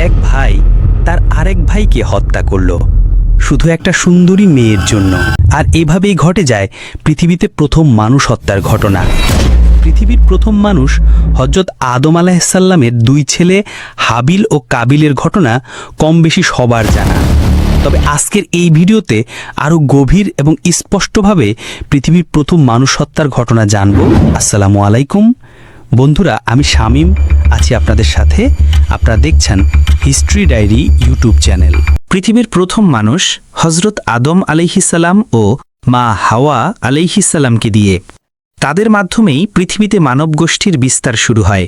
এক ভাই তার আরেক ভাইকে হত্যা করল। শুধু একটা সুন্দরী মেয়ের জন্য। আর এভাবেই ঘটে যায় পৃথিবীতে প্রথম মানুষ হত্যার ঘটনা। পৃথিবীর প্রথম মানুষ হজরত আদম আলাহিসাল্লামের দুই ছেলে হাবিল ও কাবিলের ঘটনা কম বেশি সবার জানা। তবে আজকের এই ভিডিওতে আরও গভীর এবং স্পষ্টভাবে পৃথিবীর প্রথম মানুষ হত্যার ঘটনা জানব। আসসালামু আলাইকুম। বন্ধুরা, আমি শামীম। আছি আপনাদের সাথে। আপনারা দেখছেন হিস্ট্রি ডায়েরি ইউটিউব চ্যানেল। পৃথিবীর প্রথম মানুষ হজরত আদম আলাইহিসাল্লাম ও মা হাওয়া আলাইহিসাল্লামকে দিয়ে। তাদের মাধ্যমেই পৃথিবীতে মানব গোষ্ঠীর বিস্তার শুরু হয়।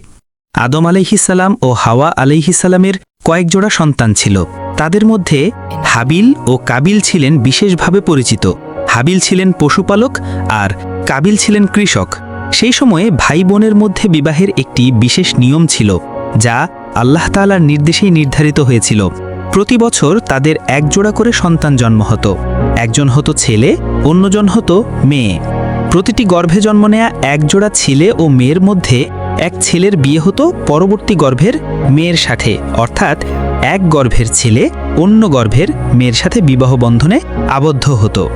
আদম আলাইহিসাল্লাম ও হাওয়া আলাইহিসাল্লামের কয়েক জোড়া সন্তান ছিল। তাদের মধ্যে হাবিল ও কাবিল ছিলেন বিশেষভাবে পরিচিত। হাবিল ছিলেন পশুপালক আর কাবিল ছিলেন কৃষক। সেই সময়ে ভাই বোনের মধ্যে বিবাহের একটি বিশেষ নিয়ম ছিল, যা আল্লাহ তাআলার নির্দেশেই নির্ধারিত হয়েছিল। প্রতি বছর তাদের একজোড়া করে সন্তান জন্ম হতো। একজন হতো ছেলে, অন্যজন হতো মেয়ে। প্রতিটি গর্ভে জন্ম নেয়া একজোড়া ছেলে ও মেয়ের মধ্যে এক ছেলের বিয়ে হতো পরবর্তী গর্ভের মেয়ের সাথে, অর্থাৎ এক গর্ভের ছেলে অন্য গর্ভের মেয়ের সাথে বিবাহ বন্ধনে আবদ্ধ হতো।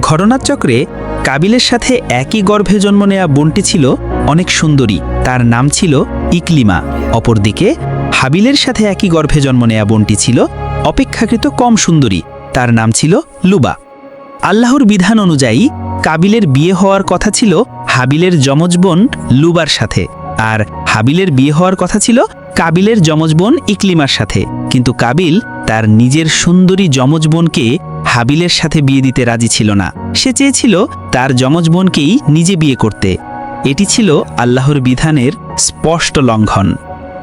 ঘটনাচক্রে কাবিলের সাথে একই গর্ভে জন্ম নেয়া বোনটি ছিল অনেক সুন্দরী। তার নাম ছিল ইকলিমা। অপরদিকে, হাবিলের সাথে একই গর্ভে জন্ম নেয়া বোনটি ছিল অপেক্ষাকৃত কম সুন্দরী। তার নাম ছিল লুবা। আল্লাহর বিধান অনুযায়ী, কাবিলের বিয়ে হওয়ার কথা ছিল হাবিলের যমজ বোন লুবার সাথে আর হাবিলের বিয়ে হওয়ার কথা ছিল কাবিলের যমজ বোন ইকলিমার সাথে। কিন্তু কাবিল তার নিজের সুন্দরী যমজ বোনকে হাবিলের সাথে বিয়ে দিতে রাজি ছিল না। সে চেয়েছিল তার যমজ বোনকেই নিজে বিয়ে করতে। এটি ছিল আল্লাহর বিধানের স্পষ্ট লঙ্ঘন।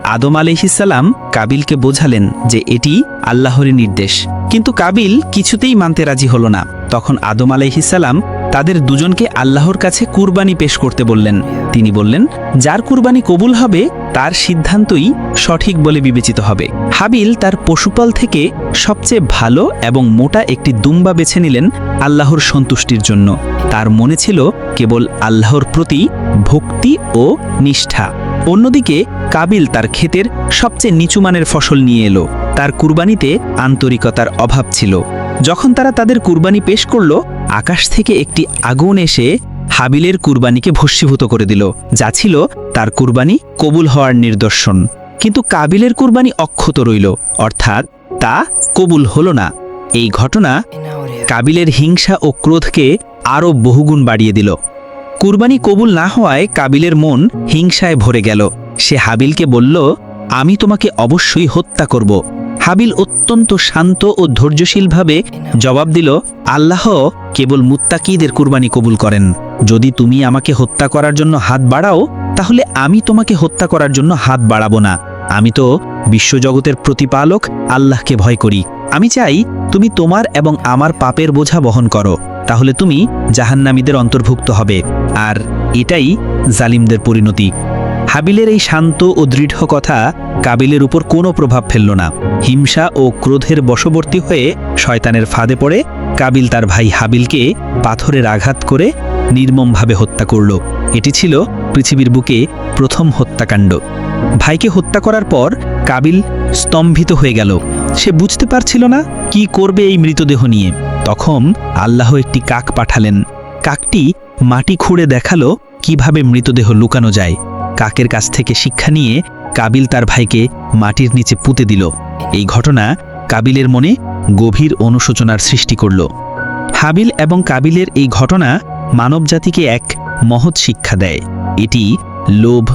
আদম আলহিসাল্লাম কাবিলকে বোঝালেন যে এটি আল্লাহরই নির্দেশ। কিন্তু কাবিল কিছুতেই মানতে রাজি হল না। তখন আদম আলাইহিসাল্লাম তাদের দুজনকে আল্লাহর কাছে কুরবানি পেশ করতে বললেন। তিনি বললেন, যার কুরবানি কবুল হবে, তার সিদ্ধান্তই সঠিক বলে বিবেচিত হবে। হাবিল তার পশুপাল থেকে সবচেয়ে ভালো এবং মোটা একটি দুম্বা বেছে নিলেন আল্লাহর সন্তুষ্টির জন্য। তার মনে ছিল কেবল আল্লাহর প্রতি ভক্তি ও নিষ্ঠা। অন্যদিকে কাবিল তার ক্ষেতের সবচেয়ে নিচুমানের ফসল নিয়ে এলো। তার কুরবানিতে আন্তরিকতার অভাব ছিল। যখন তারা তাদের কুরবানি পেশ করল আকাশ থেকে একটি আগুন এসে হাবিলের কুরবানিকে ভস্মীভূত করে দিল, যা ছিল তার কুরবানি কবুল হওয়ার নিদর্শন। কিন্তু কাবিলের কুরবানি অক্ষত রইল, অর্থাৎ তা কবুল হল না। এই ঘটনা কাবিলের হিংসা ও ক্রোধকে আরও বহুগুণ বাড়িয়ে দিল। কুরবানি কবুল না হওয়ায় কাবিলের মন হিংসায় ভরে গেল। সে হাবিলকে বলল, আমি তোমাকে অবশ্যই হত্যা করব। হাবিল অত্যন্ত শান্ত ও ধৈর্যশীলভাবে জবাব দিল, আল্লাহ কেবল মুত্তাকিদের কুরবানি কবুল করেন। যদি তুমি আমাকে হত্যা করার জন্য হাত বাড়াও, তাহলে আমি তোমাকে হত্যা করার জন্য হাত বাড়াবো না। আমি তো বিশ্বজগতের প্রতিপালক আল্লাহকে ভয় করি। আমি চাই তুমি তোমার এবং আমার পাপের বোঝা বহন করো। তাহলে তুমি জাহান্নামীদের অন্তর্ভুক্ত হবে। আর এটাই জালিমদের পরিণতি। হাবিলের এই শান্ত ও দৃঢ় কথা কাবিলের উপর কোনো প্রভাব ফেলল না। হিংসা ও ক্রোধের বশবর্তী হয়ে শয়তানের ফাঁদে পড়ে কাবিল তার ভাই হাবিলকে পাথরের আঘাত করে নির্মমভাবে হত্যা করল। এটি ছিল পৃথিবীর বুকে প্রথম হত্যাকাণ্ড। ভাইকে হত্যা করার পর কাবিল স্তম্ভিত হয়ে গেল। সে বুঝতে পারছিল না কি করবে এই মৃতদেহ নিয়ে। তখন আল্লাহ একটি কাক পাঠালেন। কাকটি মাটি খুঁড়ে দেখাল কীভাবে মৃতদেহ লুকানো যায়। কাকের কাছ থেকে শিক্ষা নিয়ে কাবিল তার ভাইকে মাটির নিচে পুঁতে দিল। এই ঘটনা কাবিলের মনে গভীর অনুশোচনার সৃষ্টি করল। হাবিল এবং কাবিলের এই ঘটনা মানবজাতিকে এক মহৎ শিক্ষা দেয়। এটি লোভ,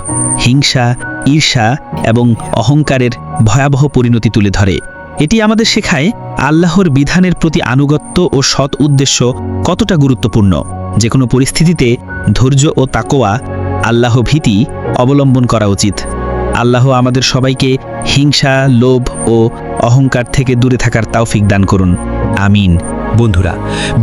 হিংসা, ঈর্ষা এবং অহংকারের ভয়াবহ পরিণতি তুলে ধরে। এটি আমাদের শেখায় আল্লাহর বিধানের প্রতি আনুগত্য ও সৎ উদ্দেশ্য কতটা গুরুত্বপূর্ণ। যে কোনো পরিস্থিতিতে ধৈর্য ও তাকোয়া আল্লাহ ভীতি অবলম্বন করা উচিত। আল্লাহ আমাদের সবাইকে হিংসা, লোভ ও অহংকার থেকে দূরে থাকার তাওফিক দান করুন। আমিন। বন্ধুরা,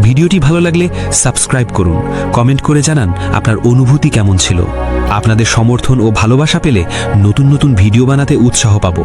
ভিডিওটি ভালো লাগলে সাবস্ক্রাইব করুন। কমেন্ট করে জানান আপনার অনুভূতি কেমন ছিল। আপনাদের সমর্থন ও ভালোবাসা পেলে নতুন নতুন ভিডিও বানাতে উৎসাহ পাবো।